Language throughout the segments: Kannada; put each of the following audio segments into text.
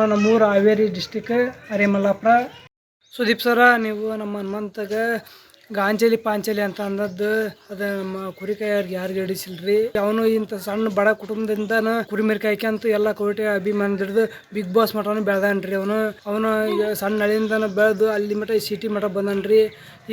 ನಮ್ಮೂರು ಹಾವೇರಿ ಡಿಸ್ಟಿಕ್ ಹರಿಮಲ್ಲಾಪುರ ಸುದೀಪ್ ಸರ, ನೀವು ನಮ್ಮ ಹನುಮಂತಗ ಗಾಂಜಲಿ ಪಾಂಚಲಿ ಅಂತ ಅಂದದ್ದು, ಅದ ನಮ್ಮ ಕುರಿ ಅವ್ರಿಗೆ ಯಾರಿಗೆ ಹಿಡಿಸಿಲ್ರಿ ಅವನು ಇಂಥ ಸಣ್ಣ ಬಡ ಕುಟುಂಬದಿಂದನ ಕುರಿ ಮೇರ್ ಅಂತ ಎಲ್ಲ ಕೋಟಿ ಅಭಿಮಾನ ಹಿಡಿದು ಬಿಗ್ ಬಾಸ್ ಮಟನು ಬೆಳ್ದಾನ್ರಿ ಅವನು. ಅವನು ಸಣ್ಣ ಹಳ್ಳಿಯಿಂದನ ಬೆಳೆದು ಅಲ್ಲಿ ಮಠ ಸಿಟಿ ಮಠ ಬಂದನ್ರಿ.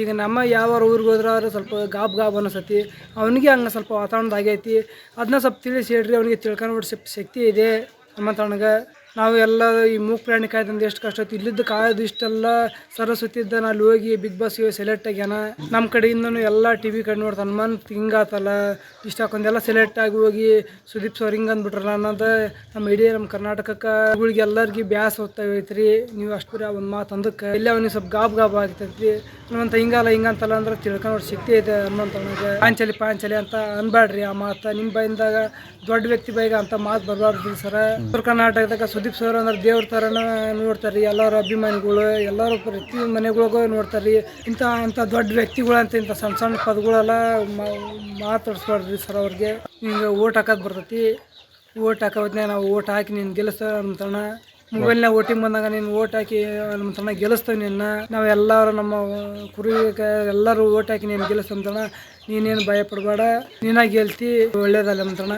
ಈಗ ನಮ್ಮ ಯಾವ ಊರಿಗೆ ಹೋದ್ರೆ ಅವ್ರು ಸ್ವಲ್ಪ ಗಾಬ್ ಗಾಬ್ ಅನಿಸತಿ. ಅವನಿಗೆ ಹಂಗೆ ಸ್ವಲ್ಪ ವಾತಾವರಣದಾಗೈತಿ. ಅದನ್ನ ಸ್ವಲ್ಪ ತಿಳಿಸಿ ಹೇಳ್ರಿ, ಅವನಿಗೆ ತಿಳ್ಕೊಂಡು ಶಕ್ತಿ ಇದೆ ಹನುಮಂತಣ್ಣಗೆ. ನಾವು ಎಲ್ಲ ಈ ಮೂಕ್ ಪ್ರಾಣಿ ಕಾಯ್ದಂದು ಎಷ್ಟು ಕಷ್ಟ ಆಯ್ತು. ಇಲ್ಲಿದ್ದ ಕಾಯೋದು ಇಷ್ಟೆಲ್ಲ ಸರಸ್ವತಿ ಇದ್ದಾನ ಅಲ್ಲಿ ಹೋಗಿ ಬಿಗ್ ಬಾಸ್ ಸೆಲೆಕ್ಟ್ ಆಗ್ಯಾನ ನಮ್ಮ ಕಡೆಯಿಂದನೂ ಎಲ್ಲ ಟಿ ವಿ ಕಡೆ ನೋಡ್ತಾನೆ ಹನುಮಂತ್ ಹಿಂಗಾತಲ್ಲ ಇಷ್ಟ ಹಾಕೊಂಡೆಲ್ಲ ಸೆಲೆಕ್ಟ್ ಆಗಿ ಹೋಗಿ ಸುದೀಪ್ ಸರ್ ಹಿಂಗೆ ಅಂದ್ಬಿಟ್ರಲ್ಲ ಅನ್ನೋದು ನಮ್ಮ ಇಡೀ ನಮ್ಮ ಕರ್ನಾಟಕಕ್ಕೆ ಎಲ್ಲರಿಗೆ ಬ್ಯಾಸ್ ಹೋಗ್ತೈತ್ರಿ ನೀವು ಅಷ್ಟು ಒಂದು ಮಾತು ಅಂದಕ್ಕೆ. ಇಲ್ಲೇ ಅವನಿಗೆ ಸ್ವಲ್ಪ ಗಾಬ್ ಗಾಬ್ ಆಗ್ತೈತ್ರಿ. ಹನುಮಂತ ಹಿಂಗಲ್ಲ ಹಿಂಗಂತಲ್ಲ ಅಂದ್ರೆ ತಿಳ್ಕೊಂಡು ಶಕ್ತಿ ಐತೆ ಅನ್ನೋಂಥ ಪಾಂಚಲಿ ಪಾಂಚಲಿ ಅಂತ ಅನ್ಬೇಡ್ರಿ ಆ ಮಾತು. ನಿಮ್ಮ ಬಾಯಿಂದಾಗ ದೊಡ್ಡ ವ್ಯಕ್ತಿ ಬೈಗ ಅಂತ ಮಾತು ಬರಬಾರ್ದು ಸರ. ಉತ್ತರ ಕರ್ನಾಟಕದಾಗ ಸುದೀಪ್ ಸರ್ ಅಂದ್ರೆ ದೇವ್ರ ಥರನ ನೋಡ್ತಾರೆ ಎಲ್ಲರ ಅಭಿಮಾನಿಗಳು, ಎಲ್ಲರ ಪ್ರತಿ ಮನೆಗಳಿಗೂ ನೋಡ್ತಾರೆ ಇಂಥ ಅಂಥ ದೊಡ್ಡ ವ್ಯಕ್ತಿಗಳು ಅಂತ ಇಂಥ ಸಣ್ಣ ಸಣ್ಣ ಪದಗಳೆಲ್ಲ ಮಾತಾಡಿಸ್ಬಾರ್ದ್ರಿ ಸರ್ ಅವ್ರಿಗೆ. ಹಿಂಗೆ ಓಟ್ ಹಾಕೋದು ಬರ್ತೈತಿ. ಓಟ್ ಹಾಕೋದ್ನೇ ನಾವು ಓಟ್ ಹಾಕಿ ನೀನು ಗೆಲ್ಲಿಸ್ತ ಅಂತಣ್ಣ ಮೊಬೈಲ್ನಾಗ ಓಟಿಂಗ್ ಬಂದಾಗ ನೀನು ಓಟ್ ಹಾಕಿ ನಮ್ಮ ತನ ಗೆಲ್ಲಿಸ್ತೇವೆ ನಿನ್ನ. ನಾವೆಲ್ಲರೂ ನಮ್ಮ ಕುರಿ ಎಲ್ಲರೂ ಓಟ್ ಹಾಕಿ ನೀನು ಗೆಲ್ಲಿಸ್ತಂತಣ ನೀನೇನು ಭಯ ಪಡಬೇಡ ನೀನಾಗಿ ಗೆಲ್ತಿ. ಒಳ್ಳೇದಲ್ಲ ಅಂತಣ್ಣ